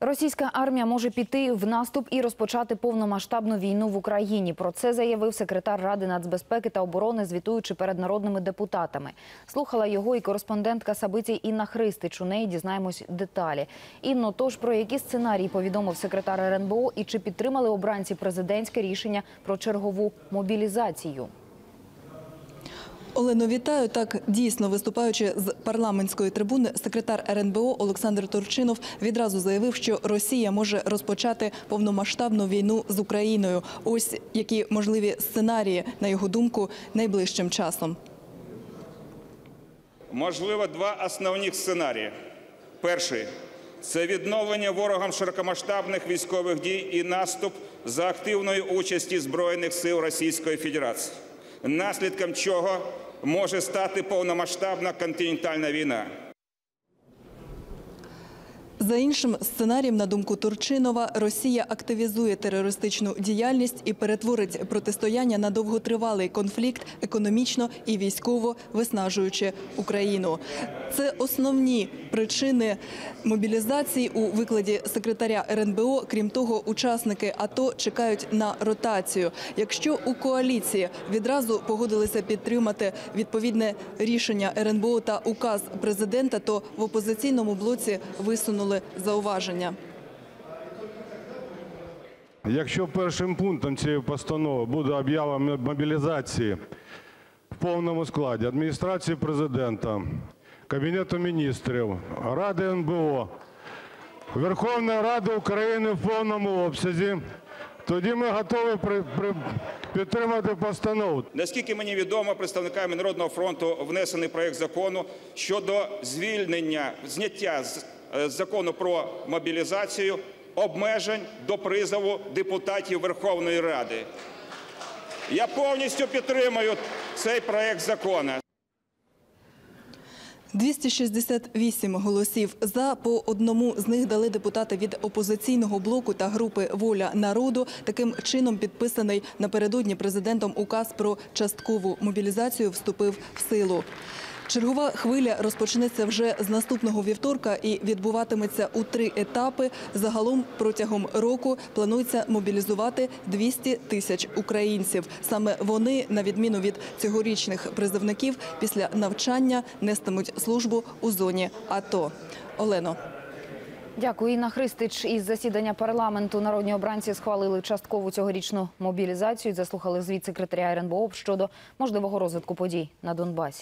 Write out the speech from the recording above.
Російська армія може піти в наступ і розпочати повномасштабну війну в Україні. Про це заявив секретар Ради нацбезпеки та оборони, звітуючи перед народними депутатами. Слухала його і кореспондентка Сабиці Інна Христич. У неї дізнаємось деталі. Інно, тож про які сценарії повідомив секретар РНБО і чи підтримали обранці президентське рішення про чергову мобілізацію? Олено, вітаю. Так дійсно виступаючи з парламентської трибуни, секретар РНБО Олександр Турчинов відразу заявив, що Росія може розпочати повномасштабну війну з Україною. Ось які можливі сценарії, на його думку, найближчим часом. Можливо, два основних сценарії. Перший це відновлення ворогом широкомасштабних військових дій і наступ за активної участі Збройних сил Російської Федерації, наслідком чого може стати повномасштабна континентальна війна. За іншим сценарієм, на думку Турчинова, Росія активізує терористичну діяльність і перетворить протистояння на довготривалий конфлікт, економічно і військово виснажуючи Україну. Це основні причини мобілізації у викладі секретаря РНБО. Крім того, учасники АТО чекають на ротацію. Якщо у коаліції відразу погодилися підтримати відповідне рішення РНБО та указ президента, то в опозиційному блоці висунули зауваження. Якщо першим пунктом цієї постанови буде об'ява мобілізації в повному складі адміністрації президента, Кабінету міністрів, Ради НБО, Верховної Ради України в повному обсязі, тоді ми готові при- при- підтримати постанову. Наскільки мені відомо, представниками Народного фронту внесений проект закону щодо звільнення, зняття з закону про мобілізацію обмежень до призову депутатів Верховної Ради. Я повністю підтримую цей проект закону. 268 голосів за по одному з них дали депутати від опозиційного блоку та групи Воля народу. Таким чином підписаний напередодні президентом указ про часткову мобілізацію вступив в силу. Чергова хвиля розпочнеться вже з наступного вівторка і відбуватиметься у три етапи. Загалом протягом року планується мобілізувати 200 тисяч українців. Саме вони, на відміну від цьогорічних призовників, після навчання нестимуть службу у зоні АТО. Олено. Дякую, Інна Христич. Із засідання парламенту народні обранці схвалили часткову цьогорічну мобілізацію. і Заслухали звіт секретаря РНБО щодо можливого розвитку подій на Донбасі.